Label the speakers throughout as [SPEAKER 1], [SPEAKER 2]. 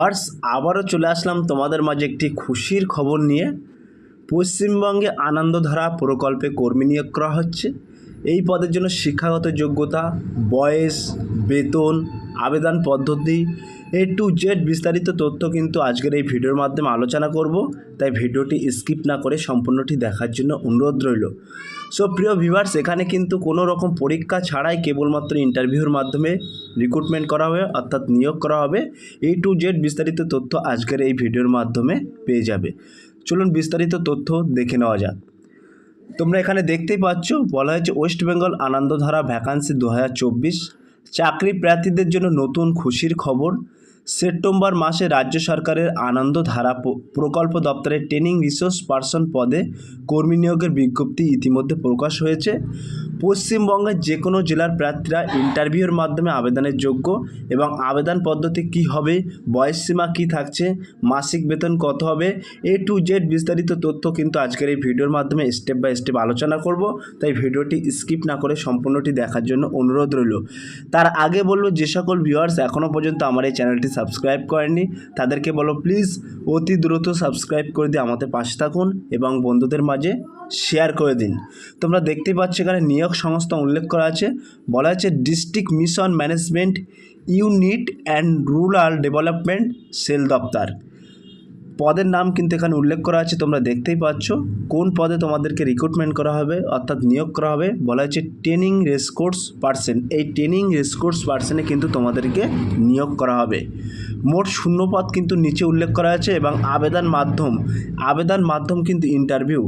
[SPEAKER 1] আর্স আবারও চলে আসলাম তোমাদের মাঝে একটি খুশির খবর নিয়ে। পশ্চিমবঙ্গে আনন্দধারা প্রকল্পে কর্মী নিয়োগ করা হচ্ছে। এই পদের জন্য শিক্ষাগত যোগ্যতা, বয়স, বেতন, আবেদন পদ্ধতি এ টু জেড বিস্তারিত তথ্য কিন্তু আজকের এই ভিডিওর মাধ্যমে আলোচনা করব, তাই ভিডিওটি স্কিপ না করে সম্পূর্ণটি দেখার জন্য অনুরোধ রইল। সো প্রিয় ভিভার্স এখানে কিন্তু কোনো রকম পরীক্ষা ছাড়াই কেবলমাত্র ইন্টারভিউর মাধ্যমে রিক্রুটমেন্ট করা হবে, অর্থাৎ নিয়োগ করা হবে। এ টু জেড বিস্তারিত তথ্য আজকের এই ভিডিওর মাধ্যমে পেয়ে যাবে। চলুন বিস্তারিত তথ্য দেখে নেওয়া যাক। তোমরা এখানে দেখতেই পাচ্ছ, বলা হয়েছে ওয়েস্ট বেঙ্গল আনন্দধারা ভ্যাকান্সি দু হাজার চব্বিশ। চাকরি প্রার্থীদের জন্য নতুন খুশির খবর। সেপ্টেম্বর মাসে রাজ্য সরকারের আনন্দধারা প্রকল্প দপ্তরের ট্রেনিং রিসোর্স পার্সন পদে কর্মী নিয়োগের বিজ্ঞপ্তি ইতিমধ্যে প্রকাশ হয়েছে। পশ্চিমবঙ্গের যে কোনো জেলার প্রার্থীরা ইন্টারভিউর মাধ্যমে আবেদনের যোগ্য এবং আবেদন পদ্ধতি কী হবে বয়সসীমা কী থাকছে, মাসিক বেতন কত হবে, এ টু জেড বিস্তারিত তথ্য কিন্তু আজকের এই ভিডিওর মাধ্যমে স্টেপ বাই স্টেপ আলোচনা করব। তাই ভিডিওটি স্কিপ না করে সম্পূর্ণটি দেখার জন্য অনুরোধ রইল। তার আগে বলব যে সকল ভিউয়ার্স এখনও পর্যন্ত আমার এই চ্যানেলটি সাবস্ক্রাইব করেননি, তাদেরকে বলো প্লিজ অতি দ্রুত সাবস্ক্রাইব করে দিয়ে আমাদের পাশে থাকুন এবং বন্ধুদের মাঝে শেয়ার করে দিন। তোমরা দেখতেই পাচ্ছ এখানে নিয়োগ সংস্থা উল্লেখ করা আছে, বলা আছে district mission management unit and rural development cell দপ্তর। পদের নাম কিন্তু এখানে উল্লেখ করা আছে, তোমরা দেখতেই পাচ্ছ। কোন পদে তোমাদেরকে রিক্রুটমেন্ট করা হবে, অর্থাৎ নিয়োগ করা হবে, বলা হচ্ছে ট্রেনিং রেসকোর্স পার্সন এই ট্রেনিং রেসকোর্স পার্সনে কিন্তু তোমাদেরকে নিয়োগ করা হবে। মোট শূন্য পদ কিন্তু নিচে উল্লেখ করা আছে এবং আবেদন মাধ্যম। আবেদন মাধ্যম কিন্তু ইন্টারভিউ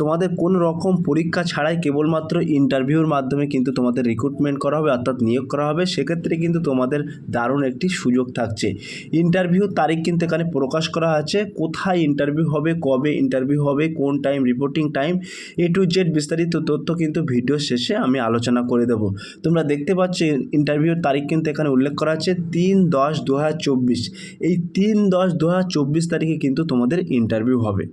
[SPEAKER 1] তোমাদের কোন রকম পরীক্ষা ছাড়াই কেবলমাত্র ইন্টারভিউর মাধ্যমে কিন্তু তোমাদের রিক্রুটমেন্ট করা হবে, অর্থাৎ নিয়োগ করা হবে। সেক্ষেত্রে কিন্তু তোমাদের দারুণ একটি সুযোগ থাকছে। ইন্টারভিউ তারিখ কিন্তু এখানে প্রকাশ করা আছে। কোথায় ইন্টারভিউ হবে, কবে ইন্টারভিউ হবে, কোন time reporting time A to Z বিস্তারিত তথ্য কিন্তু ভিডিও শেষে আমি আলোচনা করে দেব। তোমরা দেখতে পাচ্ছ ইন্টারভিউর তারিখ কিন্তু এখানে উল্লেখ করা আছে, তিন দশ দু এই তিন দশ দু তারিখে কিন্তু তোমাদের ইন্টারভিউ হবে।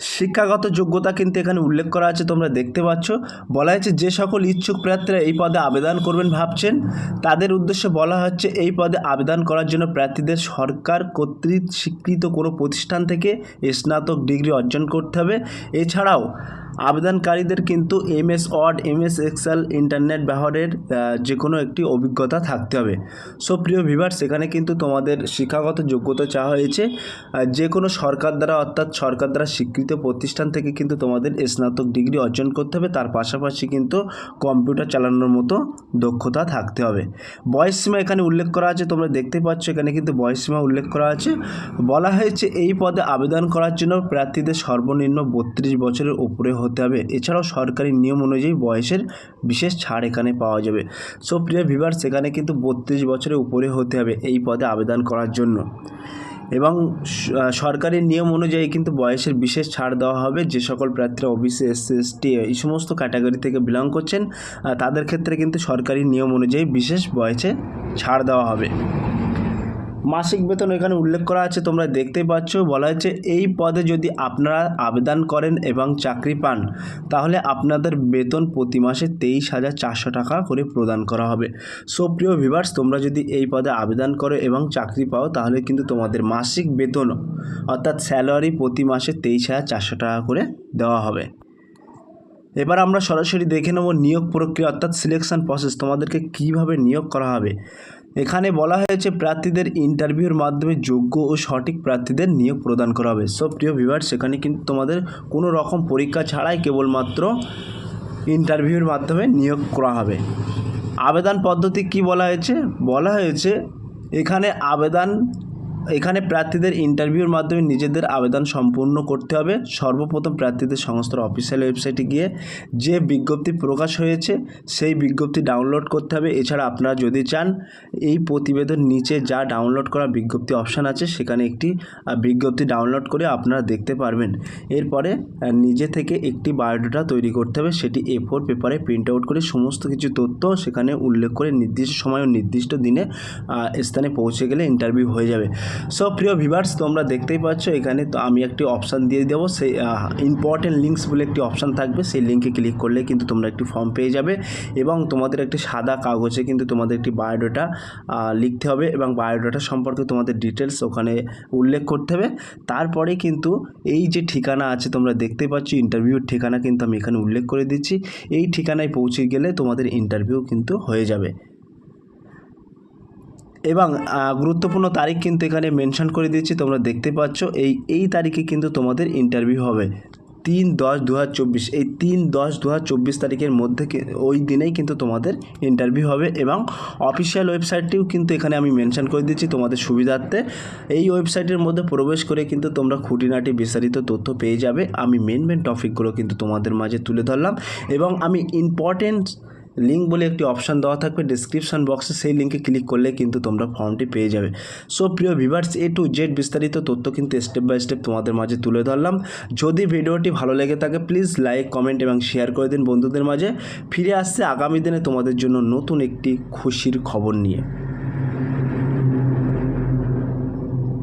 [SPEAKER 1] শিক্ষাগত যোগ্যতা কিন্তু এখানে উল্লেখ করা আছে, তোমরা দেখতে পাচ্ছ। বলা হয়েছে, যে সকল ইচ্ছুক প্রার্থীরা এই পদে আবেদন করবেন ভাবছেন, তাদের উদ্দেশ্যে বলা হচ্ছে, এই পদে আবেদন করার জন্য প্রার্থীদের সরকার কর্তৃক স্বীকৃত কোনো প্রতিষ্ঠান থেকে স্নাতক ডিগ্রি অর্জন করতে হবে। এছাড়াও আবেদনকারীদের কিন্তু MS Word, MS Excel, internet ব্যবহারের যে কোনো একটি অভিজ্ঞতা থাকতে হবে। সো, প্রিয় ভিভার সেখানে কিন্তু তোমাদের শিক্ষাগত যোগ্যতা চাওয়া হয়েছে। যে কোনো সরকার দ্বারা, অর্থাৎ সরকার দ্বারা স্বীকৃত প্রতিষ্ঠান থেকে কিন্তু তোমাদের স্নাতক ডিগ্রি অর্জন করতে হবে। তার পাশাপাশি কিন্তু কম্পিউটার চালানোর মতো দক্ষতা থাকতে হবে। বয়সসীমা এখানে উল্লেখ করা আছে। তোমরা দেখতে পাচ্ছ এখানে কিন্তু বয়সসীমা উল্লেখ করা আছে। বলা হয়েছে এই পদে আবেদন করার জন্য প্রার্থীদের সর্বনিম্ন বত্রিশ বছরের উপরে হতে হবে। এছাড়াও সরকারি নিয়ম অনুযায়ী বয়সের বিশেষ ছাড় এখানে পাওয়া যাবে। সো, প্রিয় ভিভার সেখানে কিন্তু বত্রিশ বছরের উপরে হতে হবে এই পদে আবেদন করার জন্য। এবং সরকারি নিয়ম অনুযায়ী কিন্তু বয়সের বিশেষ ছাড় দেওয়া হবে। যে সকল প্রার্থীরা ওবিসি, এসসি, এসটি, এই সমস্ত ক্যাটাগরি থেকে বিলং করছেন তাদের ক্ষেত্রে কিন্তু সরকারি নিয়ম অনুযায়ী বিশেষ বয়সে ছাড় দেওয়া হবে। মাসিক বেতন এখানে উল্লেখ করা আছে, তোমরা দেখতেই পাচ্ছ। বলা হয়েছে, এই পদে যদি আপনারা আবেদন করেন এবং চাকরি পান, তাহলে আপনাদের বেতন প্রতি মাসে তেইশ হাজার চারশো টাকা করে প্রদান করা হবে। সো, প্রিয় ভিভার্স তোমরা যদি এই পদে আবেদন করো এবং চাকরি পাও, তাহলে কিন্তু তোমাদের মাসিক বেতন, অর্থাৎ স্যালারি প্রতি মাসে তেইশ হাজার চারশো টাকা করে দেওয়া হবে। এবার আমরা সরাসরি দেখে নেব নিয়োগ প্রক্রিয়া অর্থাৎ সিলেকশন প্রসেস তোমাদেরকে কীভাবে নিয়োগ করা হবে। এখানে বলা হয়েছে প্রার্থীদের ইন্টারভিউর মাধ্যমে যোগ্য ও সঠিক প্রার্থীদের নিয়োগ প্রদান করা হবে। সব প্রিয় ভিভার সেখানে কিন্তু তোমাদের কোনো রকম পরীক্ষা ছাড়াই কেবলমাত্র ইন্টারভিউর মাধ্যমে নিয়োগ করা হবে। আবেদন পদ্ধতি কি বলা হয়েছে? বলা হয়েছে এখানে আবেদন এখানে প্রার্থীদের ইন্টারভিউর মাধ্যমে নিজেদের আবেদন সম্পূর্ণ করতে হবে। সর্বপ্রথম প্রার্থীদের সংস্থার অফিসিয়াল ওয়েবসাইটে গিয়ে যে বিজ্ঞপ্তি প্রকাশ হয়েছে, সেই বিজ্ঞপ্তি ডাউনলোড করতে হবে। এছাড়া আপনারা যদি চান, এই প্রতিবেদন নিচে যা ডাউনলোড করা বিজ্ঞপ্তি অপশান আছে, সেখানে একটি বিজ্ঞপ্তি ডাউনলোড করে আপনারা দেখতে পারবেন। এরপরে নিজে থেকে একটি বায়োডাটা তৈরি করতে হবে। সেটি এ ফোর পেপারে প্রিন্ট আউট করে সমস্ত কিছু তথ্য সেখানে উল্লেখ করে নির্দিষ্ট সময় ও নির্দিষ্ট দিনে স্থানে পৌঁছে গেলে ইন্টারভিউ হয়ে যাবে। সো প্রিয় ভিভার্স তোমরা দেখতেই পাচ্ছ এখানে তো আমি একটি অপশান দিয়ে দেবো। সেই ইম্পর্টেন্ট লিঙ্কস বলে একটি অপশান থাকবে। সেই লিঙ্কে ক্লিক করলে কিন্তু তোমরা একটি ফর্ম পেয়ে যাবে এবং তোমাদের একটি সাদা কাগজে কিন্তু তোমাদের একটি বায়োডাটা লিখতে হবে এবং বায়োডাটা সম্পর্কে তোমাদের ডিটেলস ওখানে উল্লেখ করতে হবে। তারপরে কিন্তু এই যে ঠিকানা আছে, তোমরা দেখতে পাচ্ছ ইন্টারভিউর ঠিকানা কিন্তু আমি এখানে উল্লেখ করে দিচ্ছি। এই ঠিকানায় পৌঁছে গেলে তোমাদের ইন্টারভিউ কিন্তু হয়ে যাবে। এবং গুরুত্বপূর্ণ তারিখ কিন্তু এখানে মেনশন করে দিচ্ছি তোমরা দেখতে পাচ্ছ। এই এই তারিখে কিন্তু তোমাদের ইন্টারভিউ হবে। তিন দশ দু এই তিন দশ দু তারিখের মধ্যে ওই দিনেই কিন্তু তোমাদের ইন্টারভিউ হবে এবং অফিসিয়াল ওয়েবসাইটটিও কিন্তু এখানে আমি মেনশন করে দিচ্ছি তোমাদের সুবিধার্থে। এই ওয়েবসাইটের মধ্যে প্রবেশ করে কিন্তু তোমরা খুঁটিনাটি বিস্তারিত তথ্য পেয়ে যাবে। আমি মেন মেন টপিকগুলো কিন্তু তোমাদের মাঝে তুলে ধরলাম এবং আমি ইম্পর্টেন্ট লিঙ্ক বলে একটি অপশান দেওয়া থাকবে ডিসক্রিপশান বক্সে সেই লিঙ্কে ক্লিক করলে কিন্তু তোমরা ফর্মটি পেয়ে যাবে। সো প্রিয় ভিভার্স এ টু জেড বিস্তারিত তথ্য কিন্তু স্টেপ বাই স্টেপ তোমাদের মাঝে তুলে ধরলাম। যদি ভিডিওটি ভালো লেগে থাকে প্লিজ লাইক কমেন্ট এবং শেয়ার করে দিন বন্ধুদের মাঝে। ফিরে আসছে আগামী দিনে তোমাদের জন্য নতুন একটি খুশির খবর নিয়ে।